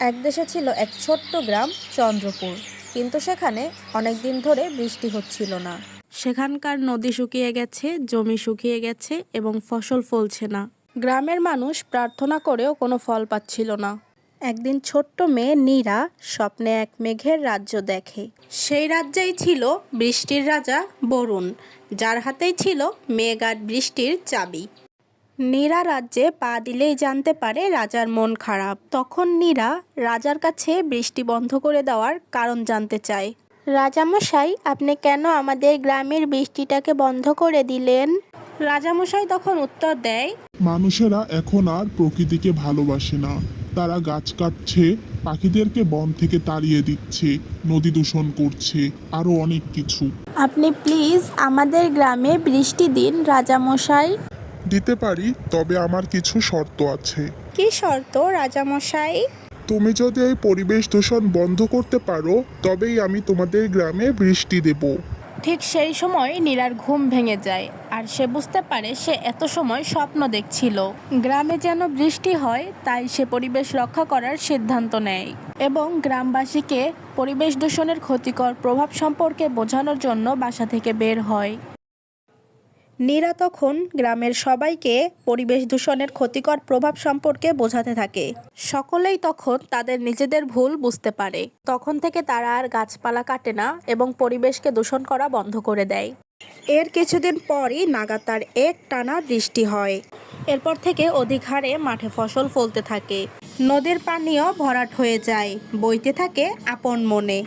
এক দেশে ছিল এক ছোট্ট গ্রাম, চন্দ্রপুর। কিন্তু সেখানে অনেক দিন ধরে বৃষ্টি হচ্ছিল না। সেখানকার নদী শুকিয়ে গেছে, জমি শুকিয়ে গেছে এবং ফসল ফলছে না। গ্রামের মানুষ প্রার্থনা করেও কোনো ফল পাচ্ছিল না। একদিন ছোট্ট মেয়ে নীরা স্বপ্নে এক মেঘের রাজ্য দেখে। সেই রাজ্যেই ছিল বৃষ্টির রাজা বরুণ, যার হাতেই ছিল মেঘ আর বৃষ্টির চাবি। নীরা রাজ্যে পা দিলেই জানতে পারে রাজার মন খারাপ। তখন নীরা রাজার কাছে বৃষ্টি বন্ধ করে দেওয়ার কারণ জানতে চায়। রাজামশাই আপনি কেন আমাদের গ্রামের বৃষ্টিটাকে বন্ধ করে দিলেন? রাজামশাই তখন উত্তর দেয় মানুষেরা এখন আর প্রকৃতিকে ভালোবাসে না। তারা গাছ কাটছে পাখিদেরকে বন থেকে তাড়িয়ে দিচ্ছে নদী দূষণ করছে আরও অনেক কিছু। আপনি প্লিজ আমাদের গ্রামে বৃষ্টি দিন রাজামশাই। দিতে পারি তবে আমার কিছু শর্ত আছে। কি শর্ত রাজামশাই? তুমি যদি এই পরিবেশ দূষণ বন্ধ করতে পারো তবেই আমি তোমাদের গ্রামে বৃষ্টি দেব। ঠিক সেই সময় নীরার ঘুম ভেঙে যায় আর সে বুঝতে পারে সে এত সময় স্বপ্ন দেখছিল। গ্রামে যেন বৃষ্টি হয় তাই সে পরিবেশ রক্ষা করার সিদ্ধান্ত নেয়। এবং গ্রামবাসীকে পরিবেশ দূষণের ক্ষতিকর প্রভাব সম্পর্কে বোঝানোর জন্য বাসা থেকে বের হয়। নীরা তখন গ্রামের সবাইকে পরিবেশ দূষণের ক্ষতিকর প্রভাব সম্পর্কে বোঝাতে থাকে। সকলেই তখন তাদের নিজেদের ভুল বুঝতে পারে। তখন থেকে তারা আর গাছপালা কাটে না এবং পরিবেশকে দূষণ করা বন্ধ করে দেয়। এর কিছুদিন পরই নাগাতার এক টানা বৃষ্টি হয়। এরপর থেকে অধিক হারে মাঠে ফসল ফলতে থাকে। নদীর পানিও ভরাট হয়ে যায়। বইতে থাকে আপন মনে।